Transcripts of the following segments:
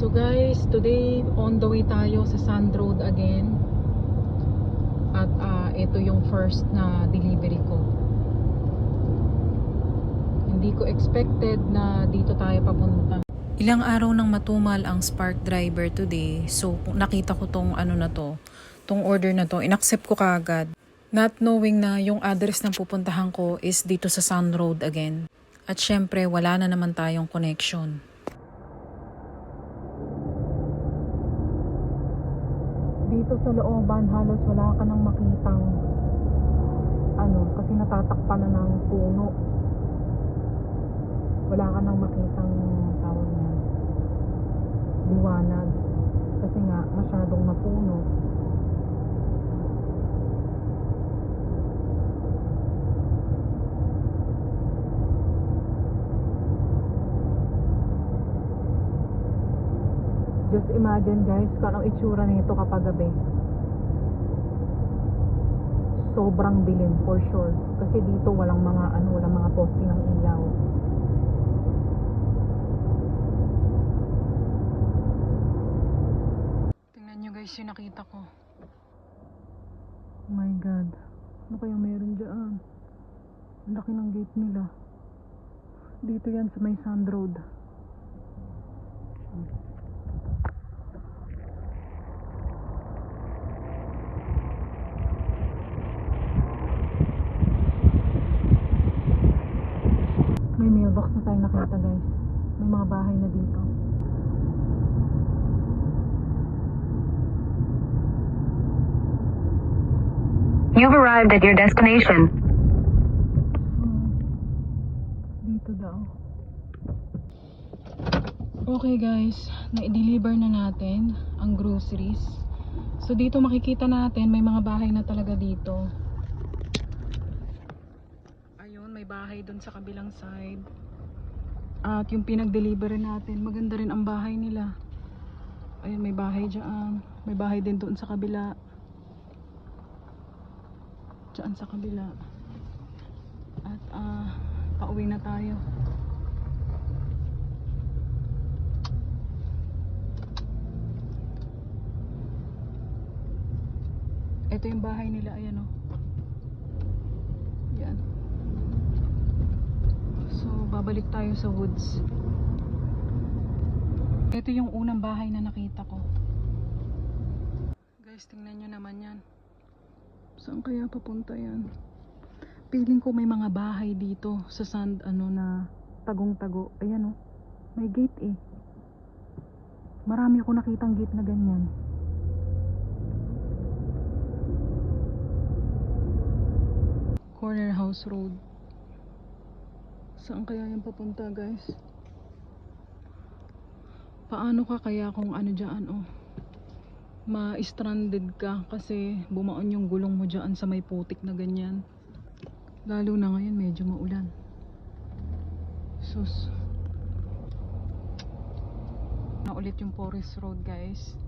So guys, today on the way tayo sa Sand Road again. At ah, ito yung first na delivery ko. Hindi ko expected na dito tayo papunta. Ilang araw nang matumal ang Spark driver today. So nakita ko tong ano na to, tong order na to, inaccept ko kaagad. Not knowing na yung address na pupuntahan ko is dito sa Sand Road again. At syempre, wala na naman tayong connection. Dito sa looban halos wala ka nang makitang ano kasi natatakpan na ng puno. Wala ka nang makitang tawag niya liwanag. Kasi nga masyadong mapuno Just imagine guys kung anong itsura nito kapag gabi. Sobrang dilim for sure. Kasi dito walang mga ano, walang mga poste ng ilaw. Tingnan nyo guys yung nakita ko. Oh my god. Ano kaya meron dyan? Ang laki ng gate nila. Dito yan sa may sand road. May mailbox na tayo nakita guys. May mga bahay na dito. You've arrived at your destination. Dito daw. Okay guys, na-deliver na natin ang groceries. So dito makikita natin may mga bahay na talaga dito. Ayun, may bahay dun sa kabilang side. At yung pinag-deliver natin, maganda rin ang bahay nila. Ayun, may bahay dyan. May bahay din doon sa kabila. Dyan sa kabila. At ah, pauwi na tayo. Ito yung bahay nila, ayan o. Yan. So, babalik tayo sa woods. Ito yung unang bahay na nakita ko. Guys, tingnan nyo naman yan. Saan kaya papunta yan? Feeling ko may mga bahay dito sa sand ano na tagong-tago. Ayan oh. May gate eh. Marami ako nakitang gate na ganyan. Corner House Road. Saan kaya yung papunta guys? Paano ka kaya kung ano dyan oh? Ma-stranded ka kasi bumaon yung gulong mo dyan sa may putik na ganyan. Lalo na ngayon medyo maulan. Sus. Na ulit yung Forest Road guys.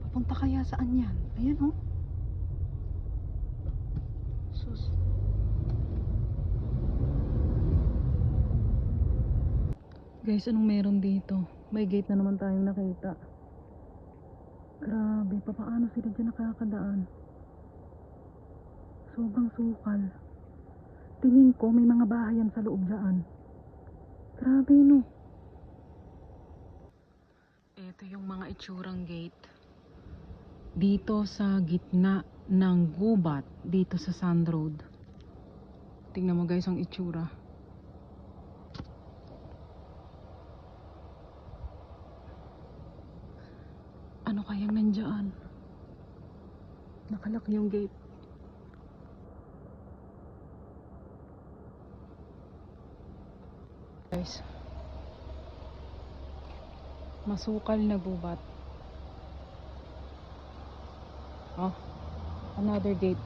Papunta kaya saan yan? Ayan oh. Sus. Guys, anong meron dito? May gate na naman tayong nakita. Grabe, papaano sila dyan nakakadaan? Sobrang sukal. Tingin ko may mga bahayan sa loob dyan. Grabe no. Ito yung mga itsurang gate. Dito sa gitna ng gubat, dito sa Sand Road. Tingnan mo guys ang itsura. Ano kayang nandyan? Nakalak yung gate. Guys. Masukal na gubat. Oh, another gate.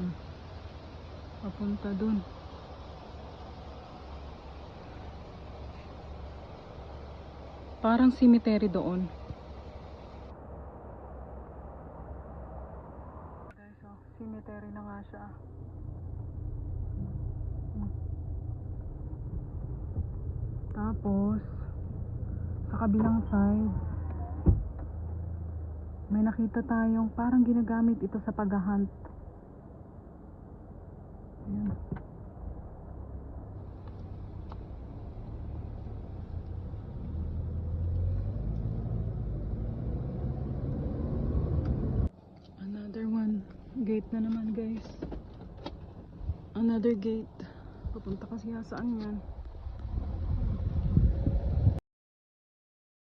Hmm. Papunta dun. Parang cemetery doon. Guys, oh, cemetery na nga siya. Tapos, sa kabilang side, may nakita tayong parang ginagamit ito sa paghahunt. Ayan. Another one. Gate na naman guys. Another gate. Papunta kasi saan yan.